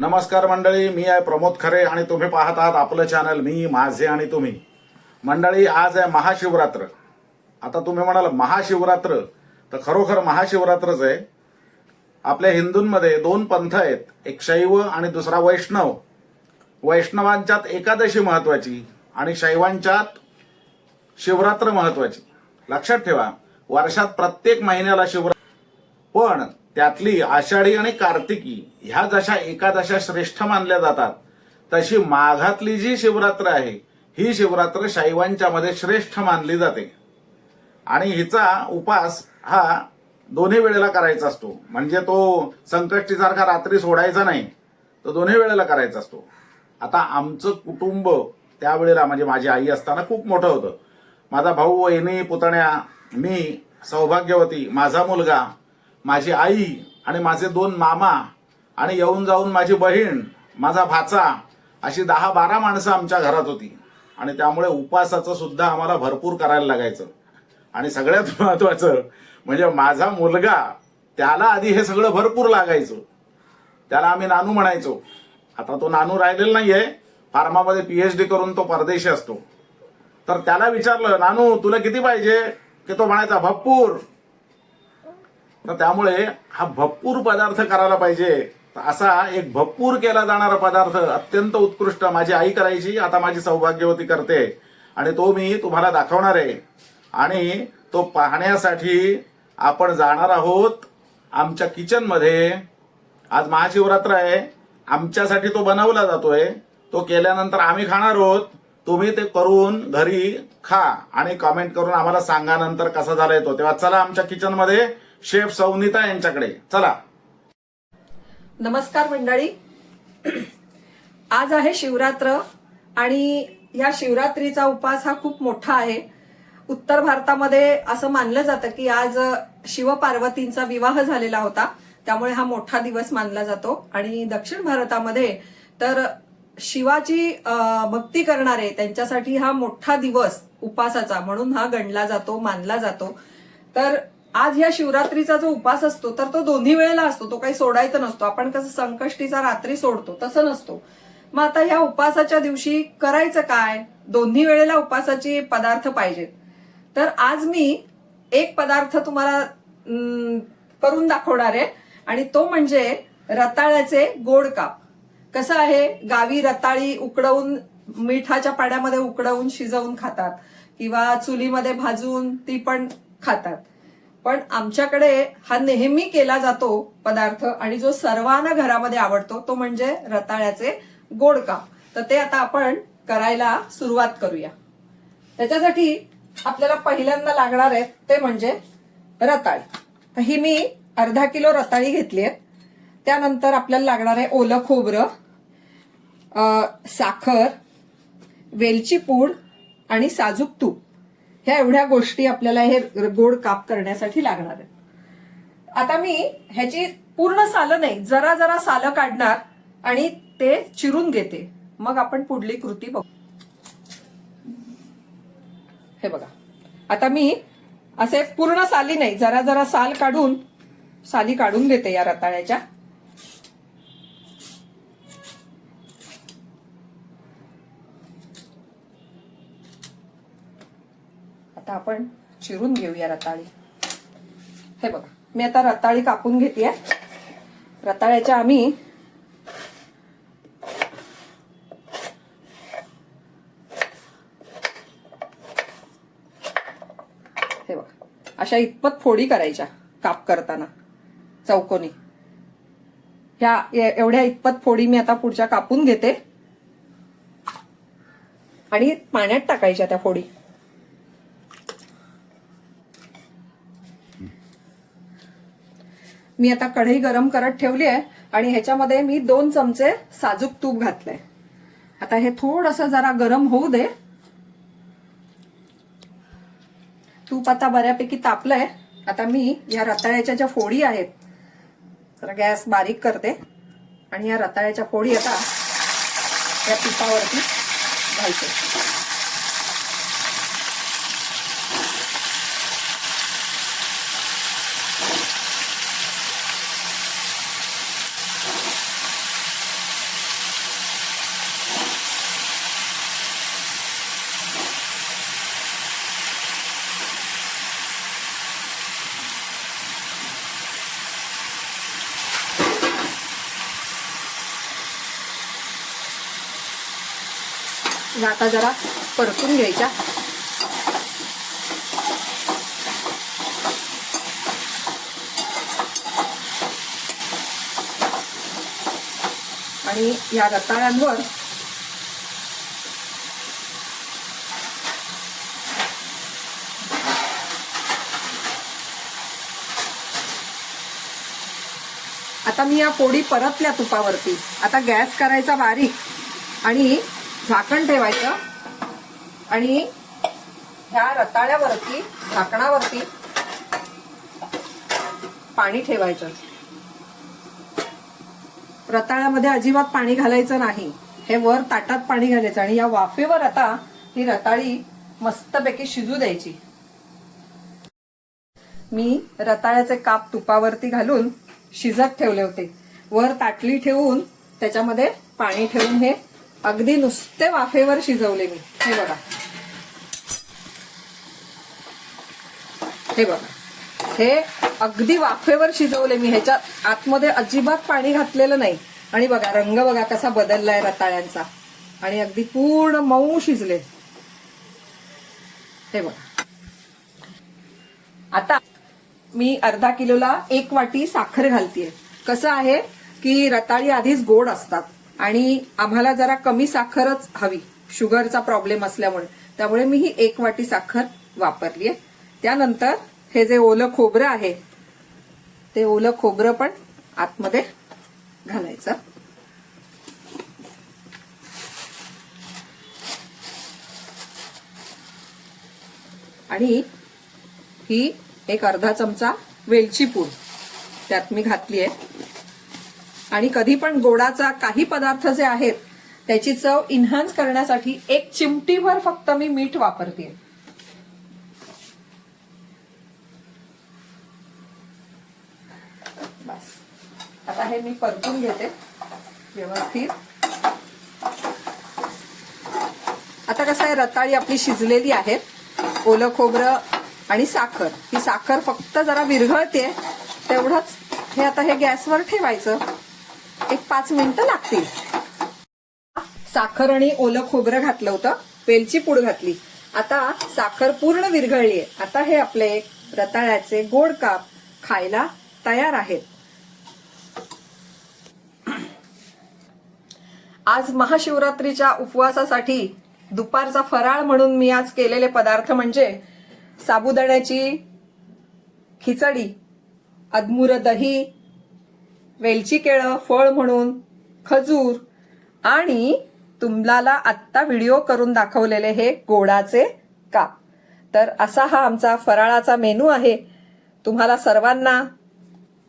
नमस्कार मंडळी मी आहे प्रमोद खरे आणि तुम्ही पाहत आहात आपलं चॅनल मी माझे आणि तुम्ही. मंडळी आज आहे महाशिवरात्र. आता तुम्ही म्हणाल महाशिवरात्र? तर खरोखर महाशिवरात्रच आहे. आपल्या हिंदूंमध्ये दोन पंथ आहेत एक शैव आणि दुसरा वैष्णव. वैष्णवांच्यात एकादशी महत्वाची आणि शैवांच्यात शिवरात्र महत्वाची. लक्षात ठेवा वर्षात प्रत्येक महिन्याला शिवरात्र. पण त्यातली आषाढी आणि कार्तिकी ह्या जशा एकादशा श्रेष्ठ मानल्या जातात. तशी माघातली जी शिवरात्र आहे ही शिवरात्र शैवांच्या मध्ये श्रेष्ठ मानली जाते. आणि हिचा उपास हा दोन्ही वेळेला करायचा असतो. म्हणजे तो संकष्टीसारखा रात्री सोडायचा नाही तो दोन्ही वेळेला करायचा असतो. आता आमचं कुटुंब त्यावेळेला म्हणजे माझी आई असताना खूप मोठं होतं. माझा भाऊ वहिनी पुतण्या मी सौभाग्यवती माझा मुलगा माझी आई आणि माझे दोन मामा आणि येऊन जाऊन माझी बहीण माझा भाचा अशी दहा बारा माणसं आमच्या घरात होती. आणि त्यामुळे उपासाचं सुद्धा आम्हाला भरपूर करायला लागायचं. आणि सगळ्यात महत्वाचं म्हणजे माझा मुलगा त्याला आधी हे सगळं भरपूर लागायचं. त्याला आम्ही नानू म्हणायचो. आता तो नानू राहिलेला नाहीये फार्मामध्ये पीएचडी करून तो परदेशी असतो. तर त्याला विचारलं नानू तुला किती पाहिजे? की तो म्हणायचा भरपूर. तर त्यामुळे हा भरपूर पदार्थ करायला पाहिजे. तर असा एक भरपूर केला जाणारा पदार्थ अत्यंत उत्कृष्ट माझी आई करायची आता माझी सौभाग्यवती करते. आणि तो मी तुम्हाला दाखवणार आहे. आणि तो पाहण्यासाठी आपण जाणार आहोत आमच्या किचनमध्ये आज महाशिवरात्र आहे. आमच्यासाठी तो बनवला जातोय. तो केल्यानंतर आम्ही खाणार आहोत. तुम्ही ते करून घरी खा आणि कमेंट करून आम्हाला सांगा नंतर कसा झालाय तो. तेव्हा चला आमच्या किचनमध्ये शेफ सौनिता यांच्याकडे. चला. नमस्कार मंडळी. आज आहे शिवरात्र आणि या शिवरात्रीचा उपास हा खूप मोठा आहे. उत्तर भारतामध्ये असं मानलं जातं की आज शिवपार्वतींचा विवाह झालेला होता. त्यामुळे हा मोठा दिवस मानला जातो. आणि दक्षिण भारतामध्ये तर शिवाची भक्ती करणारे त्यांच्यासाठी हा मोठा दिवस उपासाचा म्हणून हा गणला जातो मानला जातो. तर आज ह्या शिवरात्रीचा जो उपास असतो तर तो दोन्ही वेळेला असतो. तो काही सोडायचा नसतो. आपण कसं संकष्टीचा रात्री सोडतो तसं नसतो. मग आता ह्या उपासाच्या दिवशी करायचं काय? दोन्ही वेळेला उपासाचे पदार्थ पाहिजेत. तर आज मी एक पदार्थ तुम्हाला करून दाखवणार आहे. आणि तो म्हणजे रताळ्याचे गोड काप. कसं आहे? गावी रताळी उकडवून मिठाच्या पाण्यामध्ये उकडवून शिजवून खातात. किंवा चुलीमध्ये भाजून ती पण खातात. पण आमच्याकडे हा नेहमी केला जातो पदार्थ आणि जो सर्वांना घरामध्ये आवडतो तो म्हणजे रताळ्याचे गोड काप तर ते आता आपण करायला सुरुवात करूया. त्याच्यासाठी आपल्याला पहिल्यांदा लागणार आहे ते म्हणजे रताळी. तर ही मी अर्धा किलो रताळी घेतली आहे. त्यानंतर आपल्याला लागणार आहे ओलं खोबरं साखर वेलची पूड आणि साजूक तूप. ह्या एवढ्या गोष्टी आपल्याला हे गोड काप करण्यासाठी लागणार आहेत. आता मी ह्याची पूर्ण सालं नाही जरा जरा सालं काढणार आणि ते चिरून घेते. मग आपण पुढली कृती बघू. हे बघा. आता मी असे पूर्ण साली नाही जरा जरा साल काढून साली काढून घेते या रताळ्याच्या. आता आपण चिरून घेऊया रताळी. हे बघा मी आता रताळी कापून घेते रताळ्याच्या आम्ही हे बघा अशा इतपत फोडी करायच्या काप करताना चौकोनी. ह्या एवढ्या इतपत फोडी मी आता पुढच्या कापून घेते. आणि पाण्यात टाकायच्या त्या फोडी. मी आता कढई गरम करत ठेवली आहे आणि ह्याच्यामध्ये मी दोन चमचे साजूक तूप घातलंय. आता हे थोडस जरा गरम होऊ दे. तूप आता बऱ्यापैकी तापलंय. आता मी या रताळ्याच्या ज्या फोडी आहेत गॅस बारीक करते. आणि या रताळ्याच्या फोडी आता या पिठावरती घालते. म्हणजे आता जरा परतून घ्यायच्या. आणि या रताळ्यांवर आता मी या पोळी परतल्या तुपावरती. आता गॅस करायचा बारीक आणि झाकण ठेवायचं. आणि ह्या रताळ्यावरती झाकणावरती पाणी ठेवायचं. रताळ्यामध्ये अजिबात पाणी घालायचं नाही. हे वर ताटात पाणी घालायचं आणि या वाफेवर आता ही रताळी मस्तपैकी शिजू द्यायची. मी रताळ्याचे काप तुपावरती घालून शिजत ठेवले होते. वर ताटली ठेवून त्याच्यामध्ये पाणी ठेवून हे अगदी नुसते वाफेवर शिजवले मी. हे बघा. हे बघा. हे अगदी वाफेवर शिजवले मी. ह्याच्यात आतमध्ये अजिबात पाणी घातलेलं नाही. आणि बघा रंग बघा कसा बदललाय रताळ्यांचा. आणि अगदी पूर्ण मऊ शिजले. हे बघा. आता मी अर्धा किलोला एक वाटी साखर घालतीये. कसं आहे की रताळी आधीच गोड असतात. आणि आम्हाला जरा कमी साखरच हवी. शुगरचा प्रॉब्लेम असल्यामुळे. त्यामुळे मी ही एक वाटी साखर वापरलीये त्यानंतर हे जे ओलं खोबरं आहे ते ओलं खोबरं पण आतमध्ये घालायचं. आणि ही एक अर्धा चमचा वेलची पूड त्यात मी घातली आहे. आणि कधी पण गोडाचा काही पदार्थ जे आहेत त्याची चव इन्हान्स करण्यासाठी एक चिमटीभर फक्त मी मीठ वापरते बस. आता हे मी परतून घेते. व्यवस्थित. आता कसं आहे रताळी आपली शिजलेली आहेत ओलं खोबरं आणि साखर. ही साखर फक्त जरा विरघळते तेवढंच हे आता हे गॅसवर ठेवायचं. एक पाच मिनिटं लागतील. साखर आणि ओलं खोबरं घातलं होतं. वेलची पूड घातली. आता साखर पूर्ण विरघळली आहे. आता हे आपले रताळ्याचे गोड काप खायला तयार आहेत. आज महाशिवरात्रीच्या उपवासासाठी दुपारचा फराळ म्हणून मी आज केलेले पदार्थ म्हणजे साबुदाण्याची खिचडी अदमुर दही वेलची केळं फळ म्हणून खजूर आणि तुम्हाला आत्ता व्हिडिओ करून दाखवलेले हे गोडाचे काप. तर असा हा आमचा फराळाचा मेनू आहे. तुम्हाला सर्वांना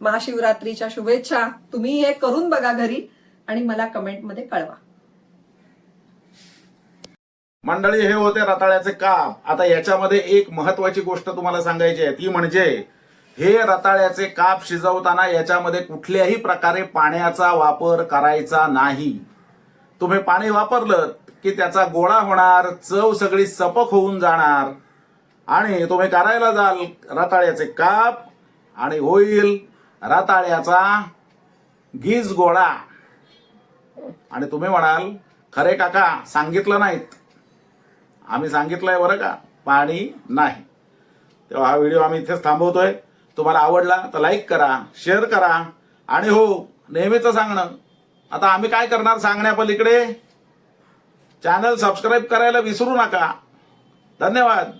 महाशिवरात्रीच्या शुभेच्छा. तुम्ही हे करून बघा घरी आणि मला कमेंटमध्ये कळवा. मंडळी हे होते रताळ्याचे काप. आता याच्यामध्ये एक महत्वाची गोष्ट तुम्हाला सांगायची आहे. ती म्हणजे हे रताळ्याचे काप शिजवताना याच्यामध्ये कुठल्याही प्रकारे पाण्याचा वापर करायचा नाही. तुम्ही पाणी वापरलं की त्याचा गोळा होणार चव सगळी सपक होऊन जाणार. आणि तुम्ही करायला जाल रताळ्याचे काप आणि होईल रताळ्याचा गीज गोळा. आणि तुम्ही म्हणाल खरे काका सांगितलं नाहीत. आम्ही सांगितलंय बरं का? पाणी नाही. तेव्हा हा व्हिडिओ आम्ही इथेच थांबवतोय. तुम्हाला आवडला तर लाईक करा शेअर करा. आणि हो नेहमीचं सांगणं आता आम्ही काय करणार सांगण्यापलीकडे? चॅनल सबस्क्राईब करायला विसरू नका. धन्यवाद.